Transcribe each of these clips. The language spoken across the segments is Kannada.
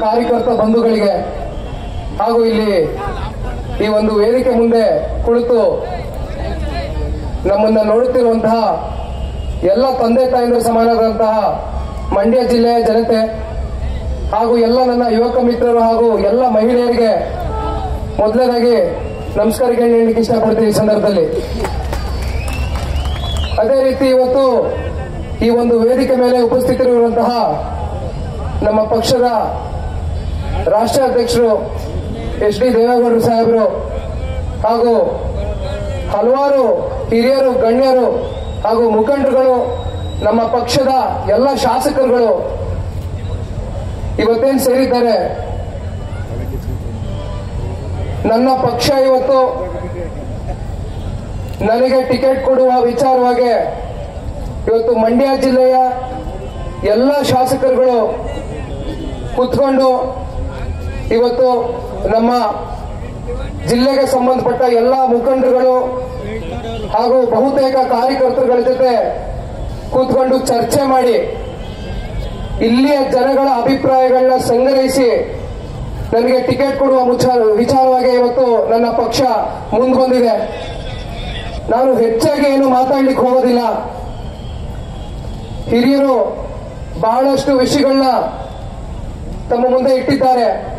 ಕಾರ್ಯಕರ್ತ ಬಂಧುಗಳಿಗೆ ಹಾಗೂ ಇಲ್ಲಿ ಈ ಒಂದು ವೇದಿಕೆ ಮುಂದೆ ಕುಳಿತು ನಮ್ಮನ್ನ ನೋಡುತ್ತಿರುವಂತಹ ಎಲ್ಲ ತಂದೆ ತಾಯಿಗಳು ಸಮಾನವಾದಂತಹ ಮಂಡ್ಯ ಜಿಲ್ಲೆಯ ಜನತೆ ಹಾಗೂ ಎಲ್ಲ ನನ್ನ ಯುವಕ ಮಿತ್ರರು ಹಾಗೂ ಎಲ್ಲ ಮಹಿಳೆಯರಿಗೆ ಮೊದಲನೇದಾಗಿ ನಮಸ್ಕಾರಕ್ಕೆ ಹೇಳಲಿಕ್ಕೆ ಇಷ್ಟಪಡ್ತೀನಿ ಈ ಸಂದರ್ಭದಲ್ಲಿ. ಅದೇ ರೀತಿ ಇವತ್ತು ಈ ಒಂದು ವೇದಿಕೆ ಮೇಲೆ ಉಪಸ್ಥಿತರಿರುವಂತಹ ನಮ್ಮ ಪಕ್ಷದ ರಾಷ್ಟ್ರ ಅಧ್ಯಕ್ಷರು ಎಚ್ ಡಿ ದೇವೇಗೌಡರು ಸಾಹೇಬರು ಹಾಗೂ ಹಲವಾರು ಹಿರಿಯರು, ಗಣ್ಯರು ಹಾಗೂ ಮುಖಂಡರುಗಳು, ನಮ್ಮ ಪಕ್ಷದ ಎಲ್ಲ ಶಾಸಕರುಗಳು ಇವತ್ತೇನು ಸೇರಿದ್ದಾರೆ? ನನ್ನ ಪಕ್ಷ ಇವತ್ತು ನನಗೆ ಟಿಕೆಟ್ ಕೊಡುವ ವಿಚಾರವಾಗಿ ಇವತ್ತು ಮಂಡ್ಯ ಜಿಲ್ಲೆಯ ಎಲ್ಲ ಶಾಸಕರುಗಳು ಕುತ್ಕೊಂಡು ಇವತ್ತು ನಮ್ಮ ಜಿಲ್ಲೆಗೆ ಸಂಬಂಧಪಟ್ಟ ಎಲ್ಲ ಮುಖಂಡರುಗಳು ಹಾಗೂ ಬಹುತೇಕ ಕಾರ್ಯಕರ್ತರುಗಳ ಜೊತೆ ಕೂತ್ಕೊಂಡು ಚರ್ಚೆ ಮಾಡಿ ಇಲ್ಲಿಯ ಜನಗಳ ಅಭಿಪ್ರಾಯಗಳನ್ನ ಸಂಗ್ರಹಿಸಿ ನನಗೆ ಟಿಕೆಟ್ ಕೊಡುವ ವಿಚಾರವಾಗಿ ಇವತ್ತು ನನ್ನ ಪಕ್ಷ ಮುಂದೆ ಬಂದಿದೆ ನಾನು ಹೆಚ್ಚಾಗಿ ಏನು ಮಾತಾಡ್ಲಿಕ್ಕೆ ಹೋಗೋದಿಲ್ಲ. ಹಿರಿಯರು ಬಹಳಷ್ಟು ವಿಷಯಗಳನ್ನ ತಮ್ಮ ಮುಂದೆ ಇಟ್ಟಿದ್ದಾರೆ.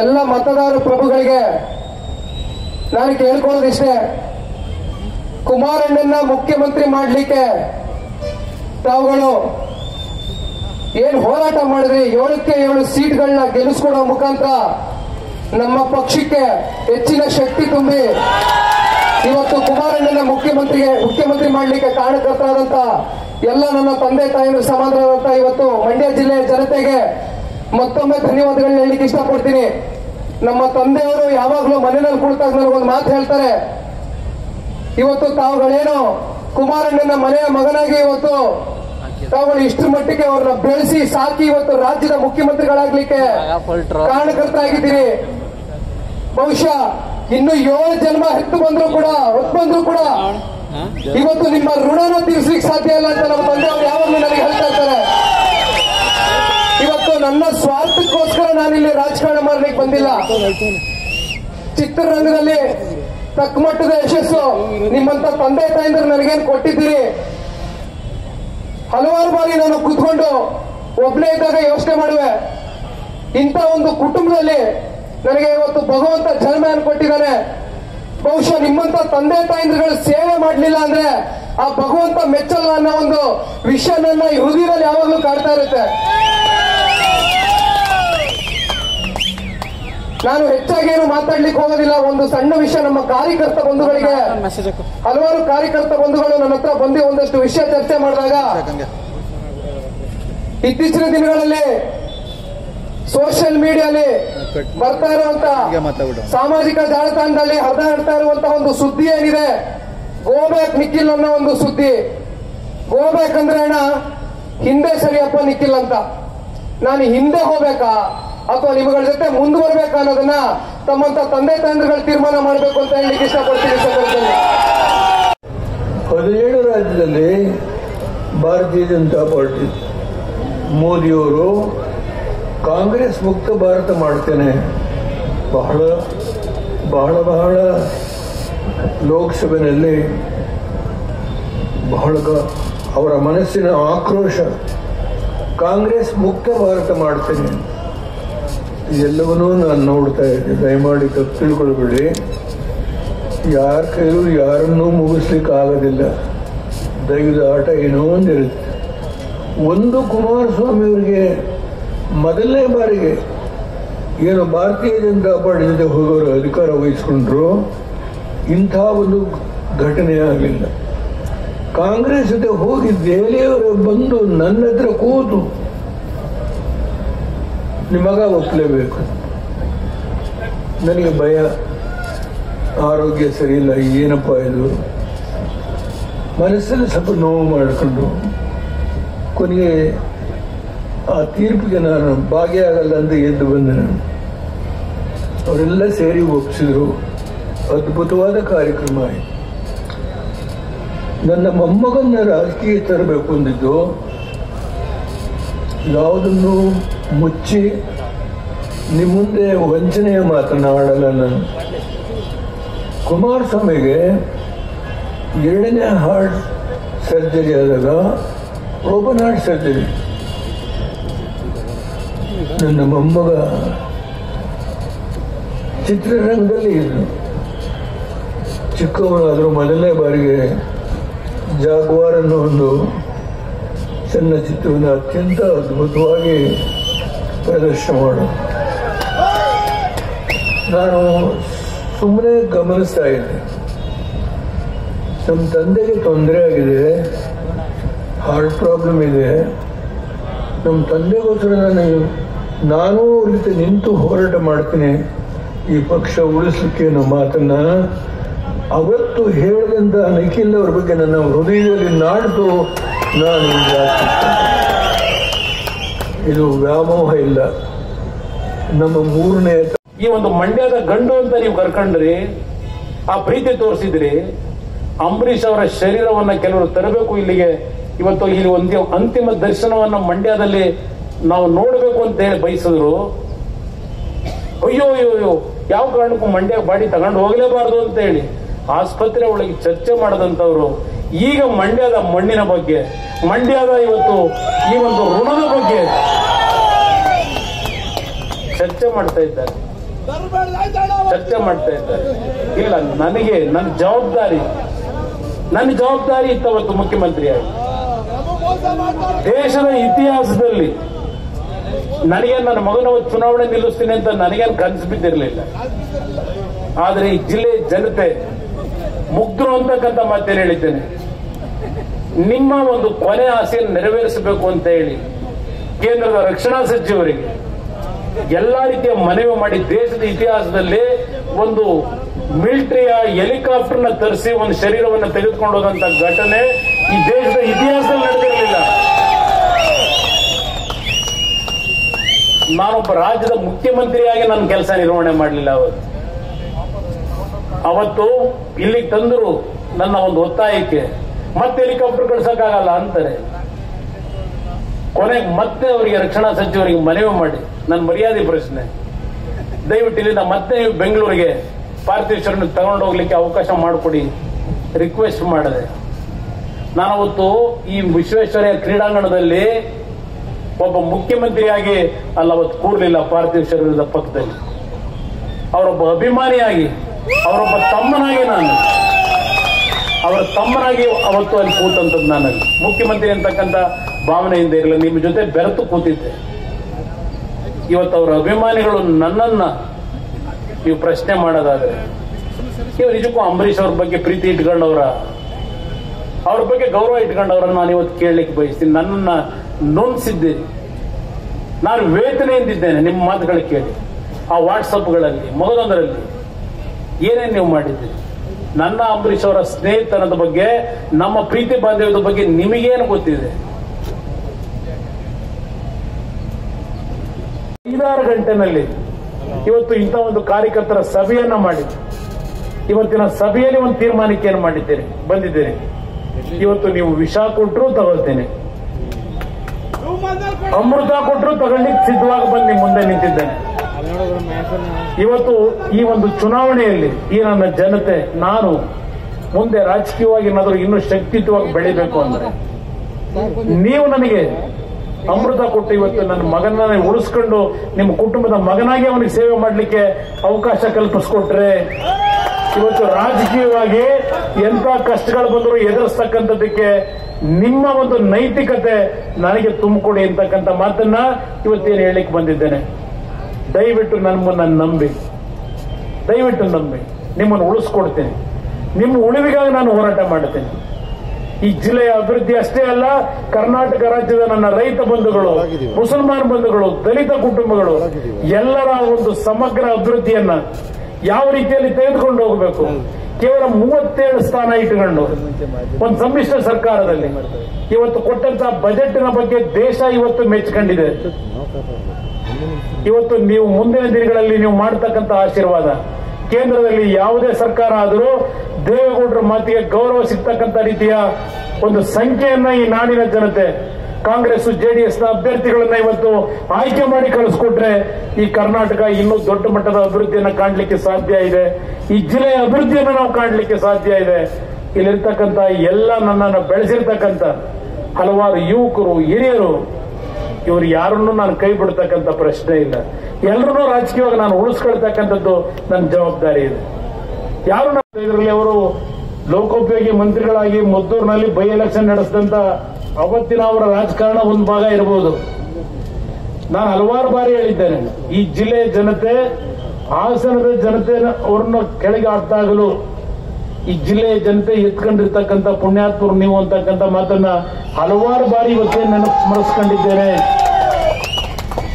ಎಲ್ಲ ಮತದಾರ ಪ್ರಭುಗಳಿಗೆ ನಾನು ಕೇಳ್ಕೊಳ್ಳೋದಿಷ್ಟೇ ಕುಮಾರಣ್ಣನ ಮುಖ್ಯಮಂತ್ರಿ ಮಾಡಲಿಕ್ಕೆ ತಾವುಗಳು ಏನ್ ಹೋರಾಟ ಮಾಡಿದ್ರಿ ಏಳಕ್ಕೆ ಏಳು ಸೀಟ್ಗಳನ್ನ ಗೆಲ್ಲಿಸ್ಕೊಡೋ ಮುಖಾಂತರ ನಮ್ಮ ಪಕ್ಷಕ್ಕೆ ಹೆಚ್ಚಿನ ಶಕ್ತಿ ತುಂಬಿ ಇವತ್ತು ಕುಮಾರಣ್ಣನ ಮುಖ್ಯಮಂತ್ರಿಗೆ ಮುಖ್ಯಮಂತ್ರಿ ಮಾಡಲಿಕ್ಕೆ ಕಾರಣಕರ್ತರಾದಂತ ಎಲ್ಲ ನನ್ನ ತಂದೆ ತಾಯಿಗಳು ಸಮಾನರಾದಂತ ಇವತ್ತು ಮಂಡ್ಯ ಜಿಲ್ಲೆಯ ಜನತೆಗೆ ಮತ್ತೊಮ್ಮೆ ಧನ್ಯವಾದಗಳನ್ನ ಹೇಳಲಿಕ್ಕೆ ಇಷ್ಟಪಡ್ತೀನಿ. ನಮ್ಮ ತಂದೆಯವರು ಯಾವಾಗಲೂ ಮನೆಯಲ್ಲಿ ಕುಳಿತಾಗ ಒಂದು ಮಾತು ಹೇಳ್ತಾರೆ. ಇವತ್ತು ತಾವುಗಳೇನು ಕುಮಾರಣ್ಣನ ಮನೆಯ ಮಗನಾಗಿ ಇವತ್ತು ತಾವುಗಳು ಇಷ್ಟು ಮಟ್ಟಿಗೆ ಅವ್ರನ್ನ ಬೆಳೆಸಿ ಸಾಕಿ ಇವತ್ತು ರಾಜ್ಯದ ಮುಖ್ಯಮಂತ್ರಿಗಳಾಗ್ಲಿಕ್ಕೆ ಕಾರಣಕರ್ತರಾಗಿದ್ದೀರಿ ಬಹುಶಃ ಇನ್ನು ಏಳು ಜನ್ಮ ಹೆತ್ತು ಬಂದ್ರು ಕೂಡ ಹೊತ್ತು ಬಂದ್ರು ಕೂಡ ಇವತ್ತು ನಿಮ್ಮ ಋಣನ ತೀರಿಸ್ಲಿಕ್ಕೆ ಸಾಧ್ಯ ಇಲ್ಲ ಅಂತ ನಮ್ಮ ತಂದೆಯವರು ಯಾವಾಗಲೂ ನಾನಿಲ್ಲಿ ರಾಜಕಾರಣ ಮಾಡ್ಲಿಕ್ಕೆ ಬಂದಿಲ್ಲ. ಚಿತ್ರರಂಗದಲ್ಲಿ ತಕ್ಕಮಟ್ಟದ ಯಶಸ್ಸು ನಿಮ್ಮಂತ ತಂದೆ ತಾಯಿಂದ್ರೆ ನನಗೇನು ಕೊಟ್ಟಿದ್ದೀರಿ? ಹಲವಾರು ಬಾರಿ ನಾನು ಕೂತ್ಕೊಂಡು ಒಬ್ಬನೇ ಇದ್ದಾಗ ಯೋಚನೆ ಮಾಡುವೆ. ಇಂಥ ಒಂದು ಕುಟುಂಬದಲ್ಲಿ ನನಗೆ ಇವತ್ತು ಭಗವಂತ ಜನ್ಮ ಕೊಟ್ಟಿದ್ದಾನೆ. ಬಹುಶಃ ನಿಮ್ಮಂತ ತಂದೆ ತಾಯಿಂದ್ರಗಳು ಸೇವೆ ಮಾಡಲಿಲ್ಲ ಅಂದ್ರೆ ಆ ಭಗವಂತ ಮೆಚ್ಚಲ್ಲ ಅನ್ನೋ ಒಂದು ವಿಷಯ ನನ್ನ ಹೃದಯದಲ್ಲಿ ಯಾವಾಗಲೂ ಕಾಡ್ತಾ ಇರುತ್ತೆ. ನಾನು ಹೆಚ್ಚಾಗಿ ಏನು ಮಾತಾಡ್ಲಿಕ್ಕೆ ಹೋಗೋದಿಲ್ಲ ಒಂದು ಸಣ್ಣ ವಿಷಯ ನಮ್ಮ ಕಾರ್ಯಕರ್ತ ಬಂಧುಗಳಿಗೆ. ಹಲವಾರು ಕಾರ್ಯಕರ್ತ ಬಂಧುಗಳು ನನ್ನ ಹತ್ರ ಬಂದು ಒಂದಷ್ಟು ವಿಷಯ ಚರ್ಚೆ ಮಾಡಿದಾಗ ಇತ್ತೀಚಿನ ದಿನಗಳಲ್ಲಿ ಸೋಷಿಯಲ್ ಮೀಡಿಯಾಲಿ ಬರ್ತಾ ಇರುವಂತ ಸಾಮಾಜಿಕ ಜಾಲತಾಣದಲ್ಲಿ ಹರಿದಾಡ್ತಾ ಇರುವಂತಹ ಒಂದು ಸುದ್ದಿ ಏನಿದೆ? ಗೋಬ್ಯಾಕ್ ನಿಖಿಲ್ ಅನ್ನೋ ಒಂದು ಸುದ್ದಿ. ಗೋಬ್ಯಾಕ್ ಅಂದ್ರೆ ಅಣ್ಣ ಹಿಂದೆ ಸರಿಯಪ್ಪ ನಿಖಿಲ್ ಅಂತ. ನಾನು ಹಿಂದೆ ಹೋಗ್ಬೇಕಾ? ಅಥವಾ ನಿಮ್ಮಗಳ ಜೊತೆ ಮುಂದುವರ್ಬೇಕು ಅನ್ನೋದನ್ನ ತಮ್ಮಂತ ತಂದೆ ತಾಯಿಗಳು ತೀರ್ಮಾನ ಮಾಡಬೇಕು ಅಂತ ಹೇಳಲಿಕ್ಕೆ ಇಷ್ಟಪಡ್ತೀನಿ ಹದಿನೇಳು ರಾಜ್ಯದಲ್ಲಿ ಭಾರತೀಯ ಜನತಾ ಪಾರ್ಟಿ. ಮೋದಿಯವರು ಕಾಂಗ್ರೆಸ್ ಮುಕ್ತ ಭಾರತ ಮಾಡ್ತೇನೆ. ಬಹಳ ಬಹಳ ಬಹಳ ಲೋಕಸಭೆಯಲ್ಲಿ ಬಹಳ ಅವರ ಮನಸ್ಸಿನ ಆಕ್ರೋಶ ಕಾಂಗ್ರೆಸ್ ಮುಕ್ತ ಭಾರತ ಮಾಡ್ತೇನೆ. ಎಲ್ಲವನ್ನೂ ನಾನು ನೋಡ್ತಾ ಇದ್ದೆ ದಯಮಾಡಿ ತಪ್ಪು ತಿಳ್ಕೊಳ್ಬೇಡಿ. ಯಾರ ಕೈಯಲ್ಲೂ ಯಾರನ್ನೂ ಮುಗಿಸ್ಲಿಕ್ಕೆ ಆಗೋದಿಲ್ಲ ದೈವದ ಆಟ ಏನೋ ಒಂದಿರುತ್ತೆ ಒಂದು ಕುಮಾರಸ್ವಾಮಿಯವರಿಗೆ ಮೊದಲನೇ ಬಾರಿಗೆ ಏನು ಭಾರತೀಯ ಜನತಾ ಪಾರ್ಟಿ ಜೊತೆ ಹೋಗೋರು ಅಧಿಕಾರ ವಹಿಸ್ಕೊಂಡ್ರು. ಇಂಥ ಒಂದು ಘಟನೆ ಆಗಲಿಲ್ಲ. ಕಾಂಗ್ರೆಸ್ ಜೊತೆ ಹೋಗಿ ದೆಹಲಿಯವರು ಬಂದು ನನ್ನ ಹತ್ರ ಕೂತು ನಿಮಗ ಒಪ್ಪಲೇಬೇಕು ನನಗೆ ಭಯ, ಆರೋಗ್ಯ ಸರಿಯಿಲ್ಲ, ಏನಪ್ಪ ಇದು? ಮನಸ್ಸಲ್ಲಿ ಸ್ವಲ್ಪ ನೋವು ಮಾಡಿಕೊಂಡು, ಕೊನೆಗೆ ಆ ತೀರ್ಪಿಗೆ ನಾನು ಭಾಗಿಯಾಗಲ್ಲ ಅಂತ ಎದ್ದು ಬಂದೆ ನಾನು. ಅವರೆಲ್ಲ ಸೇರಿ ಒಪ್ಪಿಸಿದ್ರು ಅದ್ಭುತವಾದ ಕಾರ್ಯಕ್ರಮ ಆಯಿತು. ನನ್ನ ಮೊಮ್ಮಗನ್ನ ರಾಜಕೀಯ ತರಬೇಕು ಅಂದಿದ್ದು ಯಾವುದನ್ನು ಮುಚ್ಚಿ ನಿಮ್ಮ ಮುಂದೆ ವಂಚನೆಯ ಮಾತನಾಡಲ್ಲ ನಾನು. ಕುಮಾರಸ್ವಾಮಿಗೆ ಎರಡನೇ ಹಾರ್ಟ್ ಸರ್ಜರಿ ಆದಾಗ ಓಪನ್ ಹಾರ್ಟ್ ಸರ್ಜರಿ. ನನ್ನ ಮೊಮ್ಮಗ ಚಿತ್ರರಂಗದಲ್ಲಿ ಇದ್ದರು ಚಿಕ್ಕವನಾದರೂ ಮೊದಲನೇ ಬಾರಿಗೆ ಜಾಗ್ವಾರ್ ಒಂದು ಸಣ್ಣ ಚಿತ್ರವನ್ನು ಅತ್ಯಂತ ಅದ್ಭುತವಾಗಿ ಪ್ರದರ್ಶನ ಮಾಡು ನಾನು ಸುಮ್ಮನೆ ಗಮನಿಸ್ತಾ ಇದ್ದೆ ನಮ್ಮ ತಂದೆಗೆ ತೊಂದರೆ ಆಗಿದೆ ಹಾರ್ಟ್ ಪ್ರಾಬ್ಲಮ್ ಇದೆ ನಮ್ಮ ತಂದೆಗೋಸ್ಕರ ನಾನು ನಾನು ಅವ್ರ ನಿಂತು ಹೋರಾಟ ಮಾಡ್ತೀನಿ ಈ ಪಕ್ಷ ಉಳಿಸ್ಲಿಕ್ಕೆ ಅನ್ನೋ ಮಾತನ್ನ ಅವತ್ತು ಹೇಳಿದಂತ ನಿಖಿಲ್ ಅವ್ರ ಬಗ್ಗೆ ನನ್ನ ಹೃದಯದಲ್ಲಿ ನಾಡ್ದು ನಾನು ಇದು ವ್ಯಾಮೋಹ ಇಲ್ಲ. ನಮ್ಮ ಮೂರನೇ ಈ ಒಂದು ಮಂಡ್ಯದ ಗಂಡು ಅಂತ ನೀವು ಕರ್ಕೊಂಡ್ರಿ, ಆ ಪ್ರೀತಿ ತೋರಿಸಿದ್ರಿ, ಅಂಬರೀಷ್ ಅವರ ಶರೀರವನ್ನ ಕೆಲವರು ತರಬೇಕು ಇಲ್ಲಿಗೆ. ಇವತ್ತು ಇಲ್ಲಿ ಒಂದು ಅಂತಿಮ ದರ್ಶನವನ್ನ ಮಂಡ್ಯದಲ್ಲಿ ನಾವು ನೋಡಬೇಕು ಅಂತ ಹೇಳಿ ಬಯಸಿದ್ರು. ಅಯ್ಯೋ ಅಯ್ಯೋ ಅಯ್ಯೋ, ಯಾವ ಕಾರಣಕ್ಕೂ ಮಂಡ್ಯ ಬಾಡಿ ತಗೊಂಡು ಹೋಗಲೇಬಾರದು ಅಂತ ಹೇಳಿ ಆಸ್ಪತ್ರೆ ಒಳಗೆ ಚರ್ಚೆ ಮಾಡದಂತವ್ರು ಈಗ ಮಂಡ್ಯದ ಮಣ್ಣಿನ ಬಗ್ಗೆ, ಮಂಡ್ಯದ ಇವತ್ತು ಈ ಒಂದು ಋಣದ ಬಗ್ಗೆ ಚರ್ಚೆ ಮಾಡ್ತಾ ಇದ್ದಾರೆ. ಚರ್ಚೆ ಮಾಡ್ತಾ ಇದ್ದಾರೆ. ಇಲ್ಲ, ನನಗೆ, ನನ್ನ ಜವಾಬ್ದಾರಿ ನನ್ನ ಜವಾಬ್ದಾರಿ ಇತ್ತು ಅವತ್ತು ಮುಖ್ಯಮಂತ್ರಿಯಾಗಿ ದೇಶದ ಇತಿಹಾಸದಲ್ಲಿ ನನಗೆ ನನ್ನ ಮಗನ ಚುನಾವಣೆ ನಿಲ್ಲಿಸ್ತೀನಿ ಅಂತ ನನಗೇನು ಕನಸು ಬಿದ್ದಿರಲಿಲ್ಲ. ಆದರೆ ಈ ಜಿಲ್ಲೆ ಜನತೆ ಮುಗ್ಧರು ಅಂತಕ್ಕಂಥ ಮಾತೇನು ಹೇಳಿದ್ದೇನೆ. ನಿಮ್ಮ ಒಂದು ಕೊನೆ ಆಸೆಯನ್ನು ನೆರವೇರಿಸಬೇಕು ಅಂತ ಹೇಳಿ ಕೇಂದ್ರದ ರಕ್ಷಣಾ ಸಚಿವರಿಗೆ ಎಲ್ಲ ರೀತಿಯ ಮನವಿ ಮಾಡಿ ದೇಶದ ಇತಿಹಾಸದಲ್ಲಿ ಒಂದು ಮಿಲಿಟರಿಯ ಹೆಲಿಕಾಪ್ಟರ್ನ ತರಿಸಿ ಒಂದು ಶರೀರವನ್ನು ತೆಗೆದುಕೊಂಡು ಹೋದಂತ ಘಟನೆ ಈ ದೇಶದ ಇತಿಹಾಸದಲ್ಲಿ ನಡೆದಿರಲಿಲ್ಲ. ನಾನೊಬ್ಬ ರಾಜ್ಯದ ಮುಖ್ಯಮಂತ್ರಿಯಾಗಿ ನನ್ನ ಕೆಲಸ ನಿರ್ವಹಣೆ ಮಾಡಲಿಲ್ಲ ಅವತ್ತು. ಅವತ್ತು ಇಲ್ಲಿಗೆ ತಂದರು ನನ್ನ ಒಂದು ಒತ್ತಾಯಕ್ಕೆ ಮತ್ತೆ ಹೆಲಿಕಾಪ್ಟರ್ ಕಳ್ಸೋಕ್ಕಾಗಲ್ಲ ಅಂತಾರೆ. ಕೊನೆಗೆ ಮತ್ತೆ ಅವರಿಗೆ ರಕ್ಷಣಾ ಸಚಿವರಿಗೆ ಮನವಿ ಮಾಡಿ. ನನ್ನ ಮರ್ಯಾದೆ ಪ್ರಶ್ನೆ. ದಯವಿಟ್ಟು ಇಲ್ಲಿಂದ ಮತ್ತೆ ನೀವು ಬೆಂಗಳೂರಿಗೆ ಶರಣ ತಗೊಂಡು ಹೋಗ್ಲಿಕ್ಕೆ ಅವಕಾಶ ಮಾಡಿಕೊಡಿ. ರಿಕ್ವೆಸ್ಟ್ ಮಾಡಿದೆ. ನಾನವತ್ತು ಈ ವಿಶ್ವೇಶ್ವರಯ್ಯ ಕ್ರೀಡಾಂಗಣದಲ್ಲಿ ಒಬ್ಬ ಮುಖ್ಯಮಂತ್ರಿಯಾಗಿ ಅಲ್ಲವತ್ತು ಕೂಡಲಿಲ್ಲ ಶರೀರದ ಪಕ್ಕದಲ್ಲಿ. ಅವರೊಬ್ಬ ಅಭಿಮಾನಿಯಾಗಿ, ಅವರೊಬ್ಬ ತಮ್ಮನಾಗಿ ನಾನು ಅವರ ತಮ್ಮನಾಗಿ ಅವತ್ತು ಅಲ್ಲಿ ಕೂತಂತದ್ದು ನಾನಲ್ಲಿ. ಮುಖ್ಯಮಂತ್ರಿ ಅಂತಕ್ಕಂಥ ಭಾವನೆಯಿಂದ ಇರಲಿಲ್ಲ ನಿಮ್ಮ ಜೊತೆ ಬೆರೆತು ಕೂತಿದ್ದೆ. ಇವತ್ತು ಅವರ ಅಭಿಮಾನಿಗಳು ನನ್ನನ್ನ ನೀವು ಪ್ರಶ್ನೆ ಮಾಡೋದಾದ್ರೆ ನೀವು ನಿಜಕ್ಕೂ ಅಂಬರೀಷ್ ಅವ್ರ ಬಗ್ಗೆ ಪ್ರೀತಿ ಇಟ್ಕೊಂಡವ್ರ? ಅವ್ರ ಬಗ್ಗೆ ಗೌರವ ಇಟ್ಕೊಂಡವ್ರನ್ನ ನಾನು ಇವತ್ತು ಕೇಳಲಿಕ್ಕೆ ಬಯಸ್ತೀನಿ. ನನ್ನನ್ನ ನೊಂದಿಸಿದ್ದೀರಿ ನಾನು ವೇತನೆಯಿಂದಿದ್ದೇನೆ ನಿಮ್ಮ ಮಾತುಗಳು ಕೇಳಿ. ಆ ವಾಟ್ಸಪ್ಗಳಲ್ಲಿ ಮೊದಲೊಂದರಲ್ಲಿ ಏನೇನು ನೀವು ಮಾಡಿದ್ದೀರಿ ನನ್ನ ಅಂಬರೀಷ್ ಅವರ ಸ್ನೇಹಿತನದ ಬಗ್ಗೆ, ನಮ್ಮ ಪ್ರೀತಿ ಬಾಂಧವ್ಯದ ಬಗ್ಗೆ ನಿಮಗೇನು ಗೊತ್ತಿದೆ? ಐದಾರು ಗಂಟೆನಲ್ಲಿ ಇವತ್ತು ಇಂಥ ಒಂದು ಕಾರ್ಯಕರ್ತರ ಸಭೆಯನ್ನ ಮಾಡಿ, ಇವತ್ತಿನ ಸಭೆಯಲ್ಲಿ ಒಂದು ತೀರ್ಮಾನಕ್ಕೆ ಏನು ಮಾಡಿದ್ದೇನೆ, ಬಂದಿದ್ದೇನೆ. ಇವತ್ತು ನೀವು ವಿಷ ಕೊಟ್ಟರು ತಗೊಳ್ತೇನೆ. ಅಮೃತ ಕೊಟ್ಟರು ತಗೊಳ್ಳಿಕ್ಕೆ ಸಿದ್ಧವಾಗಿ ಬಂದು ಮುಂದೆ ನಿಂತಿದ್ದೇನೆ. ಇವತ್ತು ಈ ಒಂದು ಚುನಾವಣೆಯಲ್ಲಿ ಈ ನನ್ನ ಜನತೆ, ನಾನು ಮುಂದೆ ರಾಜಕೀಯವಾಗಿ ಏನಾದರೂ ಇನ್ನೂ ಶಕ್ತಿಯುತವಾಗಿ ಬೆಳಿಬೇಕು ಅಂದ್ರೆ, ನೀವು ನನಗೆ ಅಮೃತ ಕೊಟ್ಟು ಇವತ್ತು ನನ್ನ ಮಗನ ಉಳಿಸ್ಕೊಂಡು ನಿಮ್ಮ ಕುಟುಂಬದ ಮಗನಾಗಿ ಅವನಿಗೆ ಸೇವೆ ಮಾಡಲಿಕ್ಕೆ ಅವಕಾಶ ಕಲ್ಪಿಸ್ಕೊಟ್ರೆ, ಇವತ್ತು ರಾಜಕೀಯವಾಗಿ ಎಂತ ಕಷ್ಟಗಳು ಬಂದರೂ ಎದುರಿಸ್ತಕ್ಕಂಥದ್ದಕ್ಕೆ ನಿಮ್ಮ ಒಂದು ನೈತಿಕತೆ ನನಗೆ ತುಂಬಿಕೊಡಿ ಅಂತಕ್ಕಂಥ ಮಾತನ್ನ ಇವತ್ತೇನು ಹೇಳಲಿಕ್ಕೆ ಬಂದಿದ್ದೇನೆ. ದಯವಿಟ್ಟು ನಮ್ಮನ್ನ ನಂಬಿ ದಯವಿಟ್ಟು ನಂಬಿ ನಿಮ್ಮನ್ನು ಉಳಿಸ್ಕೊಡ್ತೇನೆ. ನಿಮ್ಮ ಉಳಿವಿಗಾಗಿ ನಾನು ಹೋರಾಟ ಮಾಡುತ್ತೇನೆ ಈ ಜಿಲ್ಲೆಯ ಅಭಿವೃದ್ಧಿ ಅಷ್ಟೇ ಅಲ್ಲ ಕರ್ನಾಟಕ ರಾಜ್ಯದ ನನ್ನ ರೈತ ಬಂಧುಗಳು ಮುಸಲ್ಮಾನ್ ಬಂಧುಗಳು ದಲಿತ ಕುಟುಂಬಗಳು ಎಲ್ಲರ ಒಂದು ಸಮಗ್ರ ಅಭಿವೃದ್ಧಿಯನ್ನ ಯಾವ ರೀತಿಯಲ್ಲಿ ತೆಗೆದುಕೊಂಡು ಹೋಗಬೇಕು? ಕೇವಲ ಮೂವತ್ತೇಳು ಸ್ಥಾನ ಇಟ್ಟುಕೊಂಡು ಒಂದು ಸಮ್ಮಿಶ್ರ ಸರ್ಕಾರದಲ್ಲಿ ಇವತ್ತು ಕೊಟ್ಟಂತಹ ಬಜೆಟ್ನ ಬಗ್ಗೆ ದೇಶ ಇವತ್ತು ಮೆಚ್ಕೊಂಡಿದೆ ಇವತ್ತು ನೀವು ಮುಂದಿನ ದಿನಗಳಲ್ಲಿ ನೀವು ಮಾಡತಕ್ಕಂತ ಆಶೀರ್ವಾದ. ಕೇಂದ್ರದಲ್ಲಿ ಯಾವುದೇ ಸರ್ಕಾರ ಆದರೂ ದೇವೇಗೌಡರ ಮಾತಿಗೆ ಗೌರವ ಸಿಗ್ತಕ್ಕಂಥ ರೀತಿಯ ಒಂದು ಸಂಖ್ಯೆಯನ್ನ ಈ ನಾಡಿನ ಜನತೆ ಕಾಂಗ್ರೆಸ್ ಜೆಡಿಎಸ್ನ ಅಭ್ಯರ್ಥಿಗಳನ್ನ ಇವತ್ತು ಆಯ್ಕೆ ಮಾಡಿ ಕಳಿಸ್ಕೊಟ್ರೆ ಈ ಕರ್ನಾಟಕ ಇನ್ನೂ ದೊಡ್ಡ ಮಟ್ಟದ ಅಭಿವೃದ್ಧಿಯನ್ನು ಕಾಣಲಿಕ್ಕೆ ಸಾಧ್ಯ ಇದೆ. ಈ ಜಿಲ್ಲೆಯ ಅಭಿವೃದ್ಧಿಯನ್ನು ನಾವು ಕಾಣಲಿಕ್ಕೆ ಸಾಧ್ಯ ಇದೆ. ಇಲ್ಲಿರ್ತಕ್ಕಂಥ ಎಲ್ಲ ನನ್ನನ್ನು ಬೆಳೆಸಿರ್ತಕ್ಕಂಥ ಹಲವಾರು ಯುವಕರು, ಹಿರಿಯರು, ಇವರು ಯಾರನ್ನು ನಾನು ಕೈ ಬಿಡ್ತಕ್ಕಂಥ ಪ್ರಶ್ನೆ ಇಲ್ಲ. ಎಲ್ಲರನ್ನೂ ರಾಜಕೀಯವಾಗಿ ನಾನು ಉಳಿಸ್ಕೊಳ್ತಕ್ಕಂಥದ್ದು ನನ್ನ ಜವಾಬ್ದಾರಿ ಇದೆ. ಯಾರು ನಮ್ಮ ಇದರಲ್ಲಿ ಅವರು ಲೋಕೋಪಯೋಗಿ ಮಂತ್ರಿಗಳಾಗಿ ಮದ್ದೂರಿನಲ್ಲಿ ಬೈ ಎಲೆಕ್ಷನ್ ನಡೆಸಿದಂತ ಅವತ್ತಿನ ಅವರ ರಾಜಕಾರಣ ಒಂದು ಭಾಗ ಇರಬಹುದು ನಾನು ಹಲವಾರು ಬಾರಿ ಹೇಳಿದ್ದೇನೆ, ಈ ಜಿಲ್ಲೆಯ ಜನತೆ, ಹಾಸನದ ಜನತೆ ಅವರನ್ನ ಕೆಳಗೆ ಆಡ್ತಾಗಲು ಈ ಜಿಲ್ಲೆಯ ಜನತೆ ಎತ್ಕೊಂಡಿರ್ತಕ್ಕಂಥ ಪುಣ್ಯಾತ್ಮರು ನೀವು ಅಂತಕ್ಕಂಥ ಮಾತನ್ನ ಹಲವಾರು ಬಾರಿ ಇವತ್ತೇ ನೆನಪು ಸ್ಮರಿಸ್ಕೊಂಡಿದ್ದೇನೆ.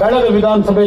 ಕಳೆದ ವಿಧಾನಸಭೆ